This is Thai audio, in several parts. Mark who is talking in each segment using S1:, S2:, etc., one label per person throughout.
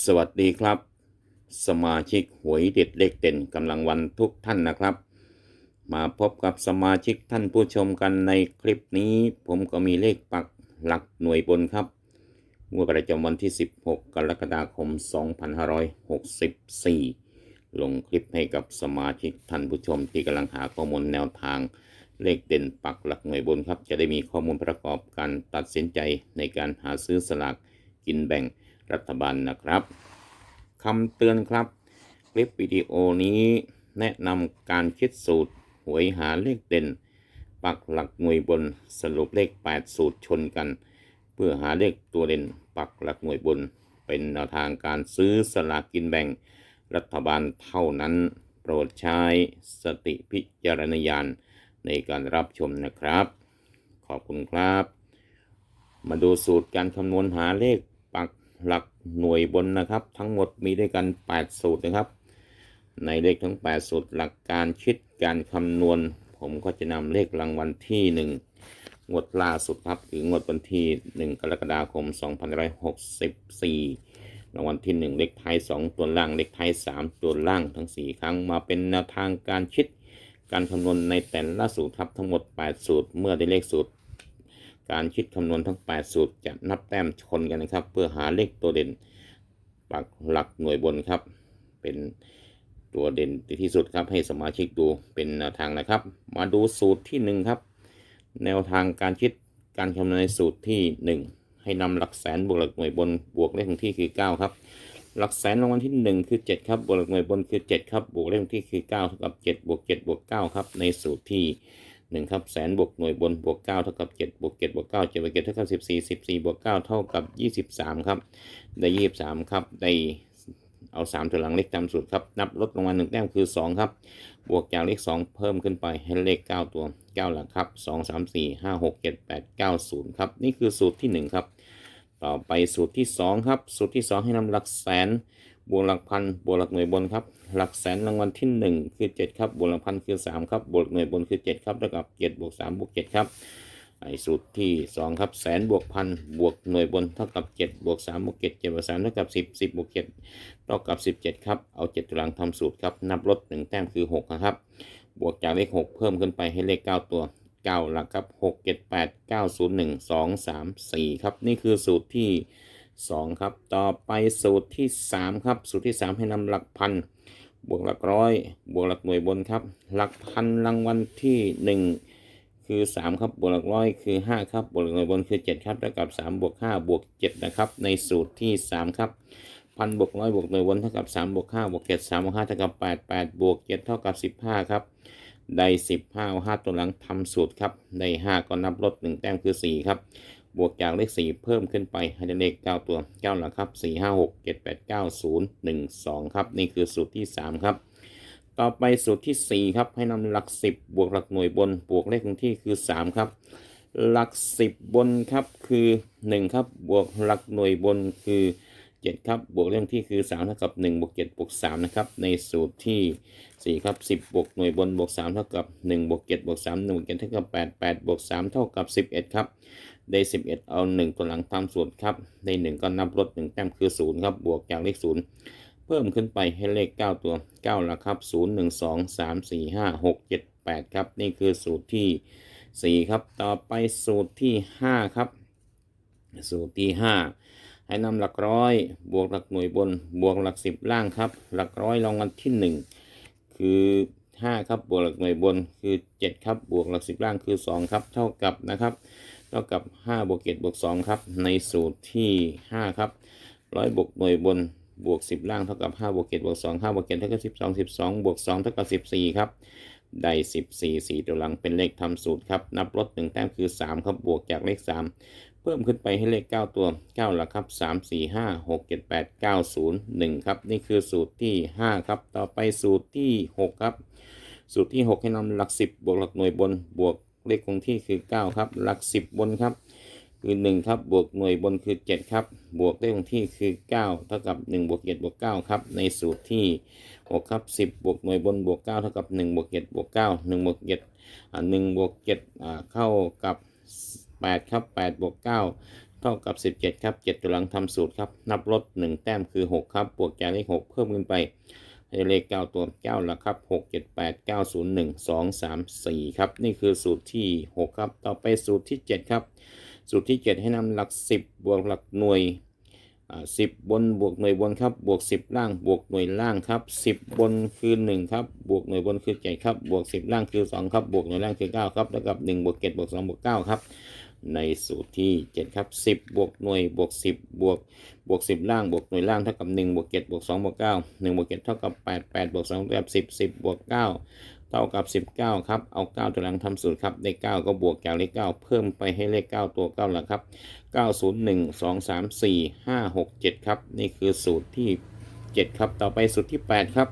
S1: สวัสดีครับ สมาชิกหวยเด็ดเลขเด่นกำลังวันทุกท่านนะครับ มาพบกับสมาชิกท่านผู้ชมกันในคลิปนี้ ผมก็มีเลขปักหลักหน่วยบนครับงวดประจำวันที่ 16 กรกฎาคม 2564 ลงคลิปให้กับสมาชิกท่านผู้ชมที่กำลังหาข้อมูลแนวทางเลขเด่นปักหลักหน่วยบนครับ จะได้มีข้อมูลประกอบการตัดสินใจในการหาซื้อสลากกินแบ่ง รัฐบาลนะครับคำเตือนครับ คลิปวิดีโอนี้แนะนำการคิดสูตรหวยหาเลขเด่น ปักหลักหน่วยบนสรุปเลข 8 สูตรชนกัน เพื่อหาเลขตัวเด่น ปักหลักหน่วยบน เป็นแนวทางการซื้อสลากกินแบ่ง รัฐบาลเท่านั้น โปรดใช้สติพิจารณญาณในการรับชมนะครับ ขอบคุณครับ มาดูสูตรการคำนวณหาเลขปัก หลักหน่วยบนนะครับ ทั้งหมดมีด้วยกัน 8 สูตรนะครับ ในเลขทั้ง 8 สูตรหลักการคิดการคำนวณ ผมก็จะนำเลขรางวัลที่1งวดล่าสุดครับคืองวดวันที่ 1 กรกฎาคม 2564รางวัลที่ 1 เลขท้าย 2 ตัวล่าง เลขท้าย 3 ตัวล่างทั้ง 4 ครั้งมาเป็นแนวทางการคิดการคำนวณในแต่ละสูตรครับทั้งหมด 8 สูตร เมื่อได้เลขสูตร การคิดคำนวณทั้ง 8 สูตรจะนับแต้มชนกันนะครับ เพื่อหาเลขตัวเด่นปักหลักหน่วยบนครับ เป็นตัวเด่นที่สุดครับให้สมาชิกดูเป็นแนวทางนะครับ มาดูสูตรที่ 1 ครับ แนวทางการคิดการคำนวณในสูตรที่ 1 ให้นำหลักแสนบวกหลักหน่วยบนบวกเลขคงที่คือ 9 ครับหลักแสนรางวัลที่ 1 คือ 7 ครับบวกหลักหน่วยบนคือ 7 ครับบวกเลขที่คือ9เท่ากับ 7 บวก 7 บวก 9 ครับ ในสูตรที่ 1ครับแสนบวกหน่วยบนบวก9เท่ากับ7บวก7บวก9 7บวก7เท่ากับ14 14บวก9เท่ากับ 23 ครับ ได้ 23 ครับ ได้เอา 3 ตัวหลังเลขตามสูตรครับ นับลดลงมา 1 แต้มคือ 2 ครับ บวกจากเลข 2 เพิ่มขึ้นไปให้เลข 9 ตัว 9 หลักครับ 2 3 4 5 6 7 8 9 0 ครับ นี่คือสูตรที่ 1 ครับ ต่อไปสูตรที่ 2 ครับ สูตรที่ 2 ให้นำหลักแสน บวกหลักพันบวกหลักหน่วยบนครับหลักแสนรางวัลที่ 1 คือ 7 ครับบวกหลักพันคือ 3 ครับบวกหน่วยบนคือ 7 ครับเท่ากับ7บวก3บวก7ครับไอ้สูตรที่ 2 ครับแสนบวกพันบวกหน่วยบนเท่ากับ7บวก3บวก7 7บวก3เท่ากับ 10 10บวก7เท่ากับ 17 ครับ เอา 7ตัวหลังทำสูตรครับนับลด1แต้มคือ 6 นะครับ บวกจากเลข 6 เพิ่มขึ้นไปให้เลข 9 ตัว 9 หลักครับ 6 7 8 9 0 1 2 3 4 ครับ นี่คือสูตรที่ 2 ครับ ต่อไปสูตรที่ 3 ครับ สูตรที่ 3 ให้นำหลักพัน บวกหลักร้อย บวกหลักหน่วยบนครับ หลักพันรางวัลที่ 1 คือ 3 ครับ บวกหลักร้อยคือ 5 ครับ บวกหลักหน่วยบนคือ 7 ครับเท่ากับ 3 บวก 5 บวก 7 นะครับ ในสูตรที่ 3 ครับพันบวกร้อยบวกหน่วยบนเท่ากับ3บวก5บวก7 3บวก5เท่ากับ8 8บวก7เท่ากับ 15 ครับ ได้ 15เอา5ตัวหลังทำสูตรครับ ได้ 5 ก็นับลด1แต้มคือ 4 ครับ บวกจากเลข 4 เพิ่มขึ้นไปให้ได้เลข 9 ตัว 9 หลักครับ 4 5 6 7 8 9 0 1 2 ครับ นี่คือสูตรที่ 3 ครับ ต่อไปสูตรที่ 4 ครับ ให้นำหลัก 10 บวกหลักหน่วยบน บวกเลขคงที่คือ 3 ครับ หลัก 10 บนครับคือ 1 ครับ บวกหลักหน่วยบนคือ 7ครับบวกเลขคงที่คือ3เท่ากับ1บวก7บวก3นะครับในสูตรที่ 4 ครับ 10บวกหน่วยบนบวก3เท่ากับ1บวก7บวก3 1บวก7เท่ากับ8 8บวก3เท่ากับ 11 ครับ ได้ 11 เอา 1 ตัวหลังตามสูตรครับได้1ก็นับลด1แต้มคือ 0 ครับ บวกจากเลข 0 เพิ่มขึ้นไปให้เลข 9 ตัว 9ละครับ 0 1 2 3 4 5 6 7 8 ครับ นี่คือสูตรที่ 4 ครับ ต่อไปสูตรที่ 5 ครับ สูตรที่ 5 ให้นำหลักร้อย บวกหลักหน่วยบน บวกหลัก10ล่างครับ หลักร้อยรางวัลที่ 1 คือ 5 ครับ บวกหลักหน่วยบนคือ 7 ครับ บวกหลัก10ล่างคือ 2 ครับ เท่ากับนะครับ เท่ากับ 5 บวก7บวก 2 ครับ ในสูตรที่ 5 ครับร้อยบวกหน่วยบน บวก 10 ล่างเท่ากับ5บวก7บวก2 5บวก7เท่ากับ 12 12 บวก 2 เท่ากับ 14 ครับ ได้ 14 4 ตัวหลังเป็นเลขทำสูตรครับ นับลด1แต้มคือ 3 ครับ บวกจากเลข 3 เพิ่มขึ้นไปให้เลข 9 ตัว 9 หลักครับ 3 4 5 6 7 8 9 0 1 ครับ นี่คือสูตรที่ 5 ครับ ต่อไปสูตรที่ 6 ครับ สูตรที่ 6 ให้นำหลัก 10 บวกหลักหน่วยบน บวกเลขคงที่คือ 9 ครับ หลัก 10 บนครับ คือ1ครับบวกหน่วยบนคือ 7 ครับ บวกเลขคงที่คือ 9 เท่ากับ 1 บวก7บวก9ครับ ในสูตรที่ 6 ครับ 10 บวกหน่วยบนบวก 9 เท่ากับ 1 บวก7บวก9 1บวก7อ่า1บวก7อ่าเข้ากับ 8 ครับ 8 บวก 9 เท่ากับ 17 ครับ 7 ตัวหลังทำสูตรครับ นับลด 1 แต้มคือ 6 ครับ บวกจากเลข6เพิ่มขึ้นไปเลข 9 ตัว9หลักครับ 6 7 8 9 0 1 2 3 4 ครับ นี่คือสูตรที่ 6 ครับ ต่อไปสูตรที่ 7 ครับ สูตรที่ 7 ให้นำหลัก 10 บวกหลักหน่วยสิบบนบวกหน่วยบนครับบวก 10 ล่างบวกหน่วยล่างครับ 10 บนคือ 1 ครับบวกหน่วยบนคือ7ครับบวก 10 ล่างคือ 2 ครับบวกหน่วยล่างคือ 9 ครับแล้วกับ1บวก7บวก2บวก9ครับในสูตรที่ 7 ครับ 10 บวกหน่วยบวก 10 บวกบวก 10 ล่างบวกหน่วยล่างเท่ากับ1บวก7บวก2บวก9 1บวก7เท่ากับ 8 8บวก2เท่ากับ10 10บวก9 เท่ากับ 19 ครับ เอา 9 ตัวหลังทำสูตรครับได้9ก็บวกจากเลข9เพิ่มไปให้เลข 9 ตัว9หลักครับ 901 2 3 4 5 6 7 ครับ นี่คือสูตรที่ 7 ครับ ต่อไปสูตรที่ 8 ครับ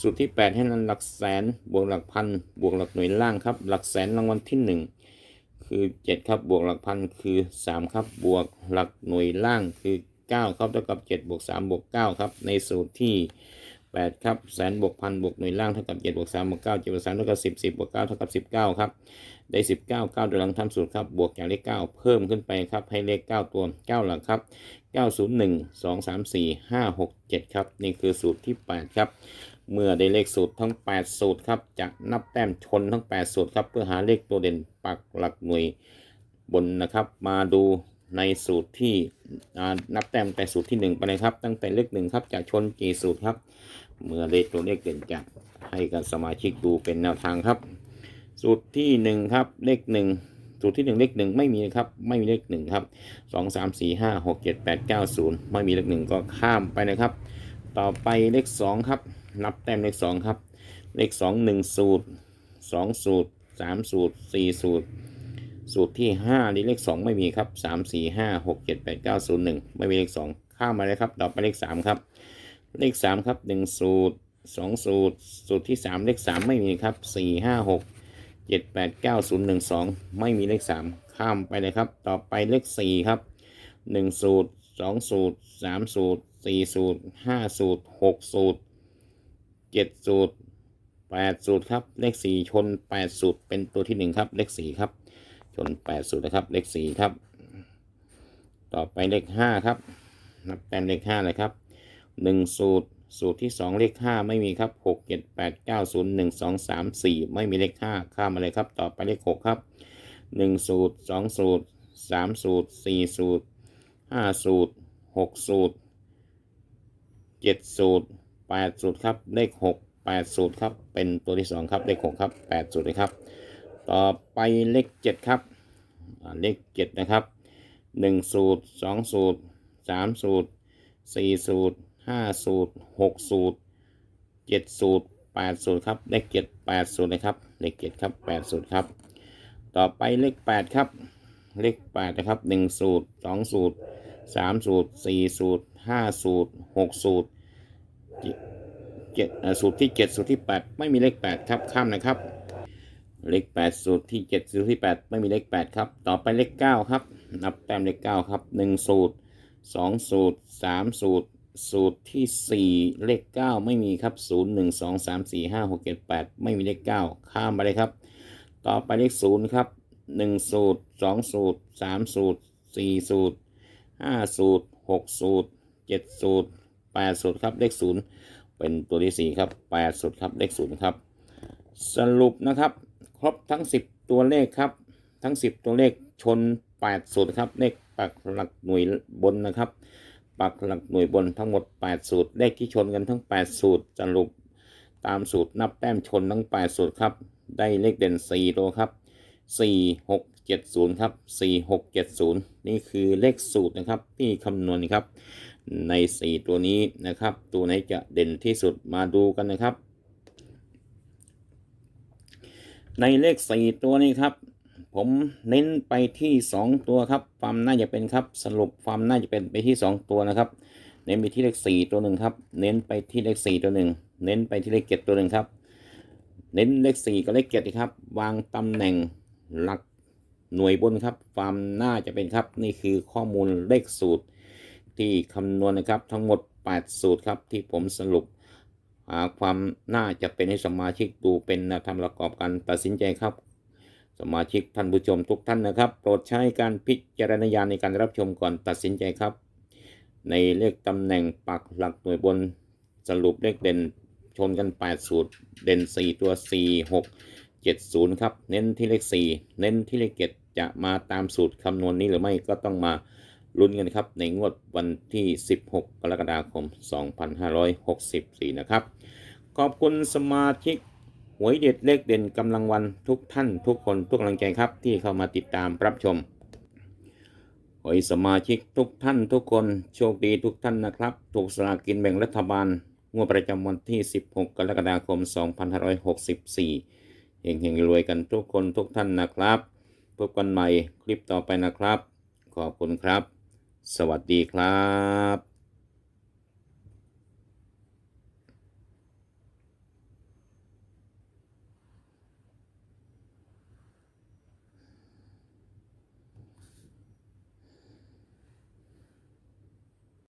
S1: สูตรที่ 8 ให้นั้นหลักแสนบวกหลักพันบวกหลักหน่วยล่างครับ หลักแสนรางวัลที่ 1 คือ 7 ครับ บวกหลักพันคือ 3 ครับ บวกหลักหน่วยล่างคือ 9 ครับ เท่ากับ 7 บวก 3 บวก 9 ครับ ในสูตรที่ 8ครับแสนบวกพันบวกหน่วยล่างเท่ากับ7บวก3บวก9 7บวก3เท่ากับ10 10บวก9เท่ากับ19ครับได้ 19 9ตัวหลังทำสูตรครับบวกจากเลข 9 เพิ่มขึ้นไปครับให้เลข 9 ตัว 9 หลักครับ 901 2 3 4 5 6 7 ครับ นี่คือสูตรที่ 8 ครับ เมื่อได้เลขสูตรทั้ง 8 สูตรครับจะนับแต้มชนทั้ง 8 สูตรครับเพื่อหาเลขตัวเด่นปักหลักหน่วยบนนะครับ มาดู ในสูตรที่นับแต้มแต่สูตรที่ 1 ไปเลยครับ ตั้งแต่เลขหนึ่งครับจะชนกี่สูตรครับ เมื่อได้ตัวเลขเด่นจะให้กับสมาชิกดูเป็นแนวทางครับ สูตรที่หนึ่งครับเลขหนึ่งสูตรที่หนึ่งเลขหนึ่งไม่มีครับไม่มีเลขหนึ่งครับสองสามสี่ห้าหกเจ็ดแปดเก้าศูนย์ไม่มีเลขหนึ่งก็ข้ามไปนะครับ ต่อไปเลขสองครับนับแต้มเลขสองครับเลขสองหนึ่งสูตรสองสูตรสามสูตรสี่สูตร สูตรที่ห้านี่เลขสองไม่มีครับสามสี่ห้าหกเจ็ดแปดเก้าศูนย์หนึ่งไม่มีเลขสองข้ามมาเลยครับต่อไปเลขสามครับ เลขสามครับหนึ่งสูตรสองสูตร สูตรที่สามเลขสามไม่มีครับสี่ห้าหกเจ็ดแปดเก้าศูนย์หนึ่งสองไม่มีเลขสามข้ามไปเลยครับ ต่อไปเลขสี่ครับหนึ่งสูตรสองสูตรสามสูตรสี่สูตรห้าสูตรหกสูตรเจ็ดสูตรแปดสูตรครับ เลขสี่ชนแปดสูตร เป็นตัวที่หนึ่งครับ เลขสี่ครับ ชนแปดสูตรนะครับ เลขสี่ครับ ต่อไปเลขห้าครับ นับแต้มเลขห้าเลยครับหนึ่งสูตร สูตรที่สองเลขห้าไม่มีครับหกเจ็ดแปดเก้าศูนย์หนึ่งสองสามสี่ไม่มีเลขห้าข้ามมาเลยครับ ต่อไปเลขหกครับหนึ่งสูตรสองสูตรสามสูตรสี่สูตรห้าสูตรหกสูตรเจ็ดสูตรแปดสูตรครับ เลขหกแปดสูตรครับ เป็นตัวที่สองครับ เลขหกครับแปดสูตรเลยครับ ต่อไปเลขเจ็ดครับเลขเจ็ดนะครับหนึ่งสูตรสองสูตรสามสูตรสี่สูตรห้าสูตรหกสูตรเจ็ดสูตรแปดสูตรครับเลขเจ็ดแปดสูตรนะครับเลขเจ็ดครับแปดสูตรครับ ต่อไปเลขแปดครับ เลขแปดนะครับหนึ่งสูตรสองสูตรสามสูตรสี่สูตรห้าสูตรหกสูตรเจ็ดสูตรที่เจ็ดสูตรที่แปดไม่มีเลขแปดครับข้ามนะครับ เลขแปดสูตรที่เจ็ดสูตรที่แปดไม่มีเลขแปดครับ ต่อไปเลขเก้าครับ นับแต้มเลขเก้าครับหนึ่งสูตรสองสูตรสามสูตร สูตรที่สี่เลขเก้าไม่มีครับศูนย์หนึ่งสองสามสี่ห้าหกเจ็ดแปดไม่มีเลขเก้าข้ามไปเลยครับ ต่อไปเลขศูนย์ครับหนึ่งสูตรสองสูตรสามสูตรสี่สูตรห้าสูตรหกสูตรเจ็ดสูตรแปดสูตรครับเลขศูนย์เป็นตัวที่สี่ครับแปดสูตรครับเลขศูนย์ครับ สรุปนะครับ ครบทั้ง 10 ตัวเลขครับ ทั้ง 10 ตัวเลขชน8สูตรครับเลขปักหลักหน่วยบนนะครับ ปักหลักหน่วยบนทั้งหมด 8 สูตร เลขที่ชนกันทั้ง 8 สูตรสรุปตามสูตรนับแต้มชนทั้ง 8 สูตรครับ ได้เลขเด่น 4 ตัวครับ 4 6 7 0 ครับ 4 6 7 0 นี่คือเลขสูตรนะครับที่คำนวณครับ ใน 4 ตัวนี้นะครับ ตัวไหนจะเด่นที่สุดมาดูกันนะครับ ในเลขสี่ตัวนี้ครับ ผมเน้นไปที่สองตัวครับความน่าจะเป็นครับสรุปความน่าจะเป็นไปที่สองตัวนะครับ เน้นไปที่เลขสี่ตัวหนึ่งครับเน้นไปที่เลขสี่ตัวหนึ่งเน้นไปที่เลขเจ็ดตัวหนึ่งครับ เน้นเลขสี่กับเลขเจ็ดครับ วางตำแหน่งหลักหน่วยบนครับ ความน่าจะเป็นครับ นี่คือข้อมูลเลขสูตรที่คำนวณนะครับทั้งหมด 8 สูตรครับที่ผมสรุป หาความน่าจะเป็นให้สมาชิกดูเป็นแนวทางประกอบการตัดสินใจครับ สมาชิกท่านผู้ชมทุกท่านนะครับ โปรดใช้การพิจารณญาณในการรับชมก่อนตัดสินใจครับ ในเลขตำแหน่งปักหลักหน่วยบนสรุปเลขเด่นชนกัน 8 สูตร เด่น 4 ตัว 4 6 7 0 ครับ เน้นที่เลข 4 เน้นที่เลข 7 จะมาตามสูตรคำนวณนี้หรือไม่ก็ต้องมา ลุ้นกันครับในงวดวันที่ 16 กรกฎาคม 2564 นะครับ ขอบคุณสมาชิกหวยเด็ดเลขเด่นกำลังวันทุกท่านทุกคนทุกกำลังใจครับที่เข้ามาติดตามรับชมหวยสมาชิกทุกท่านทุกคนโชคดีทุกท่านนะครับ ถูกสลากกินแบ่งรัฐบาล งวดประจำวันที่ 16 กรกฎาคม 2564เฮงๆรวยกันทุกคนทุกท่านนะครับ พบกันใหม่คลิปต่อไปนะครับ ขอบคุณครับ สวัสดีครับ